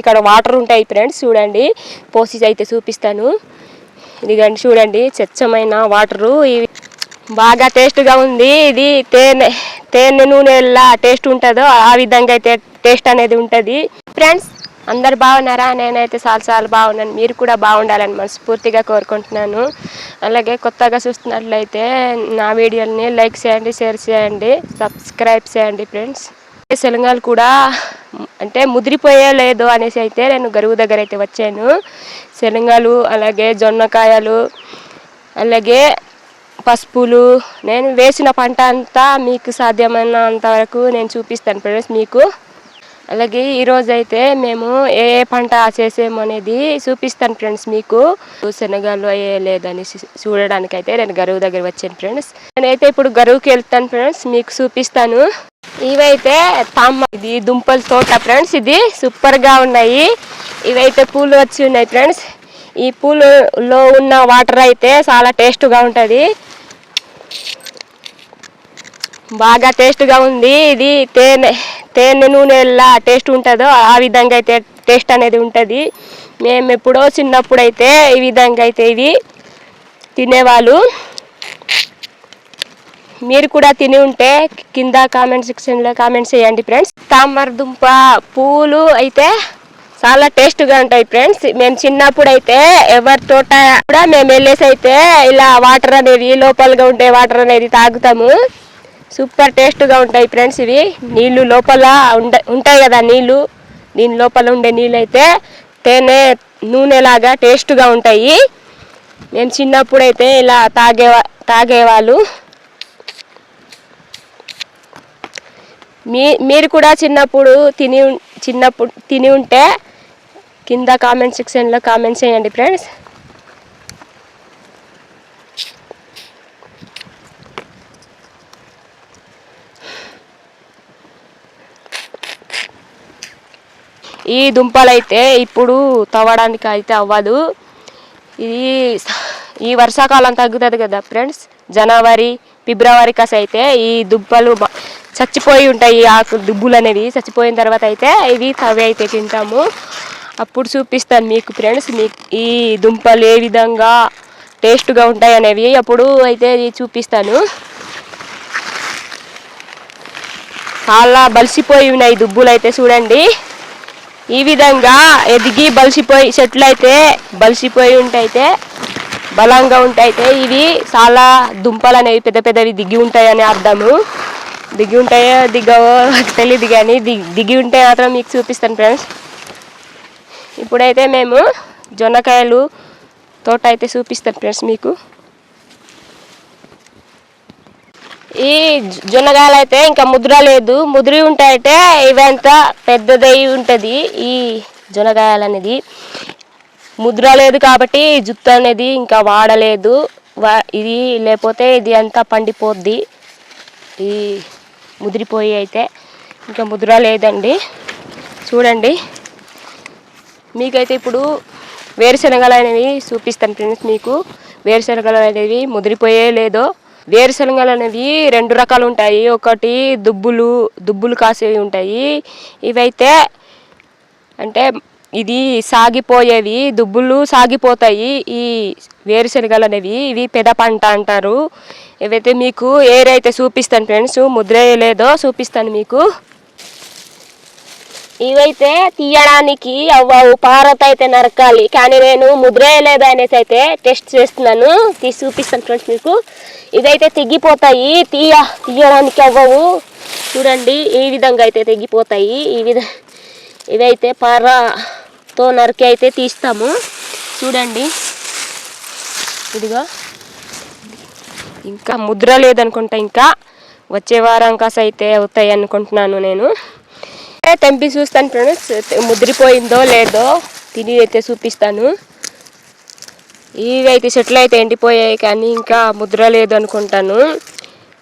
ఇక్కడ వాటర్ ఉంటాయి ఫ్రెండ్స్ చూడండి. పోసి అయితే చూపిస్తాను. ఇదిగండి చూడండి స్వచ్ఛమైన వాటరు ఇవి బాగా టేస్ట్గా ఉంది. ఇది తేనె తేనె నూనె ఎలా టేస్ట్ ఉంటుందో ఆ విధంగా అయితే టేస్ట్ అనేది ఉంటుంది. ఫ్రెండ్స్ అందరు బాగున్నారా? నేనైతే చాలా చాలా బాగున్నాను. మీరు కూడా బాగుండాలని మనస్ఫూర్తిగా కోరుకుంటున్నాను. అలాగే కొత్తగా చూస్తున్నట్లయితే నా వీడియోని లైక్ చేయండి షేర్ చేయండి సబ్స్క్రైబ్ చేయండి ఫ్రెండ్స్ శనగాలు కూడా. అంటే ముదిరిపోయే లేదు అనేసి అయితే నేను గరువు దగ్గర అయితే వచ్చాను. శనగలు అలాగే జొన్నకాయలు అలాగే పసుపులు. నేను వేసిన పంట అంతా మీకు సాధ్యమైనంత వరకు నేను చూపిస్తాను ఫ్రెండ్స్ మీకు. అలాగే ఈరోజు అయితే మేము ఏ ఏ పంట చేసేమనేది అనేది చూపిస్తాను ఫ్రెండ్స్ మీకు. శనగలు ఏ లేదని చూడడానికి అయితే నేను గరువు దగ్గర వచ్చాను ఫ్రెండ్స్. నేనైతే ఇప్పుడు గరువుకి వెళ్తాను ఫ్రెండ్స్ మీకు చూపిస్తాను. ఇవైతే తమ్మ ఇది దుంపల తోట ఫ్రెండ్స్ ఇది సూపర్గా ఉన్నాయి. ఇవైతే పూలు వచ్చి ఉన్నాయి ఫ్రెండ్స్. ఈ పూలులో ఉన్న వాటర్ అయితే చాలా టేస్ట్గా ఉంటుంది. బాగా టేస్ట్గా ఉంది. ఇది తేనె తేనె నూనె ఎలా టేస్ట్ ఉంటుందో ఆ విధంగా అయితే టేస్ట్ అనేది ఉంటుంది. మేము ఎప్పుడో చిన్నప్పుడు అయితే ఈ విధంగా అయితే ఇవి తినేవాళ్ళు. మీరు కూడా తిని ఉంటే కింద కామెంట్ సెక్షన్లో కామెంట్స్ చేయండి ఫ్రెండ్స్ తామర దుంప పూలు అయితే చాలా టేస్ట్గా ఉంటాయి ఫ్రెండ్స్ మేము చిన్నప్పుడు అయితే ఎవరి తోట కూడా మేము వెళ్ళేసి అయితే ఇలా వాటర్ అనేది లోపలగా ఉండే వాటర్ అనేది తాగుతాము. సూపర్ టేస్ట్గా ఉంటాయి ఫ్రెండ్స్ ఇవి. నీళ్ళు లోపల ఉంటాయి కదా నీళ్ళు దీని లోపల ఉండే నీళ్ళు అయితే తేనె నూనెలాగా టేస్ట్గా ఉంటాయి. మేము చిన్నప్పుడు అయితే ఇలా తాగే తాగేవాళ్ళు. మీ మీరు కూడా చిన్నప్పుడు తిని చిన్నప్పుడు తిని ఉంటే కింద కామెంట్ సెక్షన్లో కామెంట్స్ చేయండి ఫ్రెండ్స్. ఈ దుంపలు అయితే ఇప్పుడు తవ్వడానికి అయితే అవ్వదు. ఇది ఈ వర్షాకాలం తగ్గుతుంది కదా ఫ్రెండ్స్. జనవరి ఫిబ్రవరి కస అయితే ఈ దుంపలు చచ్చిపోయి ఉంటాయి ఆకు దుబ్బులు అనేవి చచ్చిపోయిన తర్వాత అయితే ఇవి తవి అయితే తింటాము. అప్పుడు చూపిస్తాను మీకు ఫ్రెండ్స్ మీకు ఈ దుంపలు ఏ విధంగా టేస్ట్గా ఉంటాయి అనేవి అప్పుడు అయితే ఇది చూపిస్తాను. చాలా బలిసిపోయి ఉన్నాయి దుబ్బులు అయితే చూడండి. ఈ విధంగా ఎదిగి బలిసిపోయి చెట్లు అయితే బలిసిపోయి ఉంటాయితే బలంగా ఉంటాయితే ఇవి చాలా దుంపలు అనేవి పెద్ద పెద్దవి దిగి ఉంటాయని అర్థము. దిగి ఉంటాయో దిగవో? నాకు తెలియదు కానీ దిగి దిగి ఉంటే మాత్రం మీకు చూపిస్తాను ఫ్రెండ్స్. ఇప్పుడైతే మేము జొన్నకాయలు తోట అయితే చూపిస్తాను ఫ్రెండ్స్ మీకు. ఈ జొన్నకాయలు అయితే ఇంకా ముద్ర లేదు. ముదిరి ఉంటాయంటే ఇవంతా పెద్దదై ఉంటుంది ఈ జొన్నకాయలు అనేది. ముద్ర లేదు కాబట్టి జుత్తు అనేది ఇంకా వాడలేదు. వా ఇది లేకపోతే ఇది అంతా పండిపోద్ది. ఈ ముదిరిపోయి అయితే ఇంకా ముద్ర లేదండి. చూడండి. మీకైతే ఇప్పుడు వేరుశనగలు అనేవి చూపిస్తాను ఫ్రెండ్స్ మీకు. వేరుశనగలు అనేవి ముదిరిపోయే లేదో. వేరుశనగలు అనేవి రెండు రకాలు ఉంటాయి. ఒకటి దుబ్బులు దుబ్బులు కాసేవి ఉంటాయి. ఇవైతే అంటే ఇది సాగిపోయేవి దుబ్బులు సాగిపోతాయి ఈ వేరుశనగలు అనేవి ఇవి పెద పంట అంటారు. ఇవైతే మీకు ఏరైతే చూపిస్తాను ఫ్రెండ్స్ ముద్ర లేదో చూపిస్తాను మీకు. ఇవైతే తీయడానికి అవ్వవు పారత అయితే నరకాలి కానీ నేను ముద్రేయలేదు అనేసి అయితే టెస్ట్ చేస్తున్నాను. తీసి చూపిస్తాను ఫ్రెండ్స్ మీకు. ఇదైతే తెగిపోతాయి తీయ తీయడానికి అవ్వవు. చూడండి ఈ విధంగా అయితే తెగిపోతాయి ఈ విధంగా ఇదైతే పారతో నరికి అయితే తీస్తాము. చూడండి. ఇదిగో. ఇంకా ముద్ర లేదనుకుంటా ఇంకా. వచ్చే వారం కాస అయితే అవుతాయి అనుకుంటున్నాను నేను. ఏ తెంపి చూస్తాను ఫ్రెండ్స్. ముద్రిపోయిందో లేదో తిని అయితే చూపిస్తాను. ఇవి అయితే చెట్లు అయితే ఎండిపోయాయి కానీ ఇంకా ముద్ర లేదు అనుకుంటాను.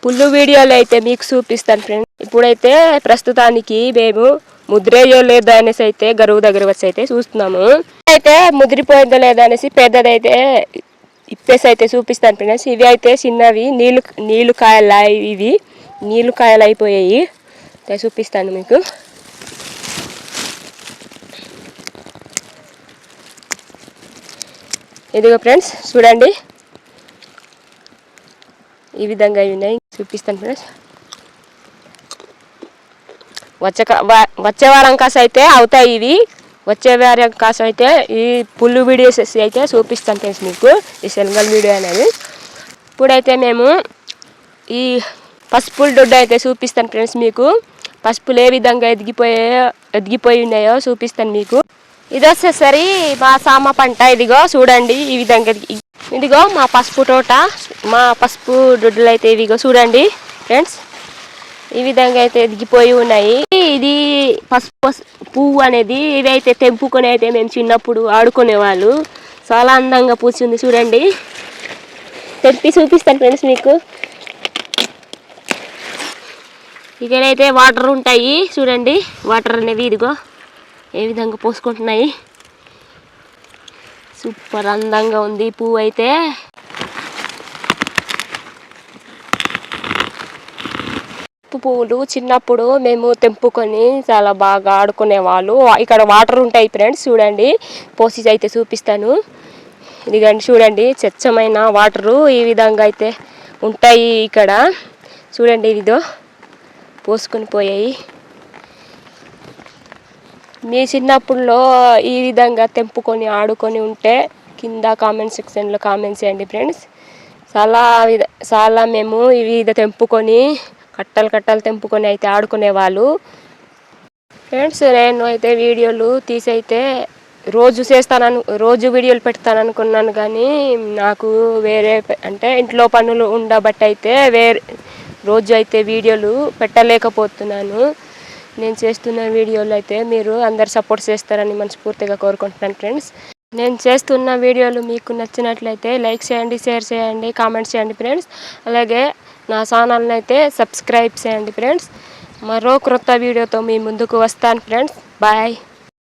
పుల్లు వీడియోలు అయితే మీకు చూపిస్తాను ఫ్రెండ్స్. ఇప్పుడైతే ప్రస్తుతానికి మేము ముద్రేయో లేదా అనేసి అయితే గరువు దగ్గర వచ్చి అయితే చూస్తున్నాము. అయితే ముద్రిపోయిందో లేదా అనేసి పెద్దదైతే ఇప్పేసి అయితే చూపిస్తాను ఫ్రెండ్స్. ఇవి అయితే చిన్నవి నీళ్ళు నీళ్ళు కాయలు ఇవి. నీళ్ళు కాయలు అయిపోయాయి. చూపిస్తాను మీకు. ఇదిగో ఫ్రెండ్స్ చూడండి. ఈ విధంగా ఉన్నాయి. చూపిస్తాను ఫ్రెండ్స్. వచ్చే వచ్చే వారం కాస అయితే అవుతాయి ఇవి. వచ్చే వారం కాస అయితే ఈ పుల్లు వీడియోస్ అయితే చూపిస్తాను ఫ్రెండ్స్ మీకు ఈ శనగల వీడియో అనేది. ఇప్పుడైతే మేము ఈ పసుపుల దొడ్డు అయితే చూపిస్తాను ఫ్రెండ్స్ మీకు. పసుపులు ఏ విధంగా ఎదిగిపోయాయో ఎదిగిపోయి ఉన్నాయో చూపిస్తాను మీకు. ఇది వచ్చేసరి మా సామ పంట ఇదిగో చూడండి ఈ విధంగా ఇదిగో మా పసుపు తోట మా పసుపు దొడ్డులు అయితే ఇవిగో చూడండి ఫ్రెండ్స్. ఈ విధంగా అయితే ఎదిగిపోయి ఉన్నాయి. ఇది పసుపు పువ్వు అనేది ఇదైతే తెంపుకొని అయితే మేము చిన్నప్పుడు ఆడుకునేవాళ్ళు చాలా అందంగా పూసింది చూడండి. తెంపి చూపిస్తాను ఫ్రెండ్స్ మీకు. ఇక్కడైతే వాటర్ ఉంటాయి చూడండి. వాటర్ అనేవి ఇదిగో ఏ విధంగా పోసుకుంటున్నాయి. సూపర్ అందంగా ఉంది పువ్వు అయితే. గులాబీ పువ్వులు చిన్నప్పుడు మేము తెంపుకొని చాలా బాగా ఆడుకునేవాళ్ళు ఇక్కడ వాటర్ ఉంటాయి ఫ్రెండ్స్ చూడండి. పోసి అయితే చూపిస్తాను. ఇదిగండి చూడండి. స్వచ్ఛమైన వాటరు ఈ విధంగా అయితే ఉంటాయి ఇక్కడ. చూడండి ఇదిదో పోసుకొని పోయాయి. మీ చిన్నప్పుడులో ఈ విధంగా తెంపుకొని ఆడుకొని ఉంటే కింద కామెంట్ సెక్షన్లో కామెంట్ చేయండి ఫ్రెండ్స్. చాలా విధ చాలా మేము ఈ విధ తెంపుకొని కట్టలు కట్టలు తెంపుకొని అయితే ఆడుకునేవాళ్ళు. ఫ్రెండ్స్ నేను అయితే వీడియోలు తీసి అయితే రోజు చేస్తానను రోజు వీడియోలు పెడతాను అనుకున్నాను కానీ నాకు వేరే అంటే ఇంట్లో పనులు ఉండబట్టి అయితే వేరే రోజు అయితే వీడియోలు పెట్టలేకపోతున్నాను. నేను చేస్తున్న వీడియోలు అయితే మీరు అందరు సపోర్ట్ చేస్తారని మనస్ఫూర్తిగా కోరుకుంటున్నాను ఫ్రెండ్స్ నేను చేస్తున్న వీడియోలు మీకు నచ్చినట్లయితే లైక్ చేయండి షేర్ చేయండి కామెంట్స్ చేయండి ఫ్రెండ్స్ అలాగే నా ఛానల్ని అయితే సబ్స్క్రైబ్ చేయండి ఫ్రెండ్స్. మరో క్రొత్త వీడియోతో మీ ముందుకు వస్తాను ఫ్రెండ్స్. బాయ్.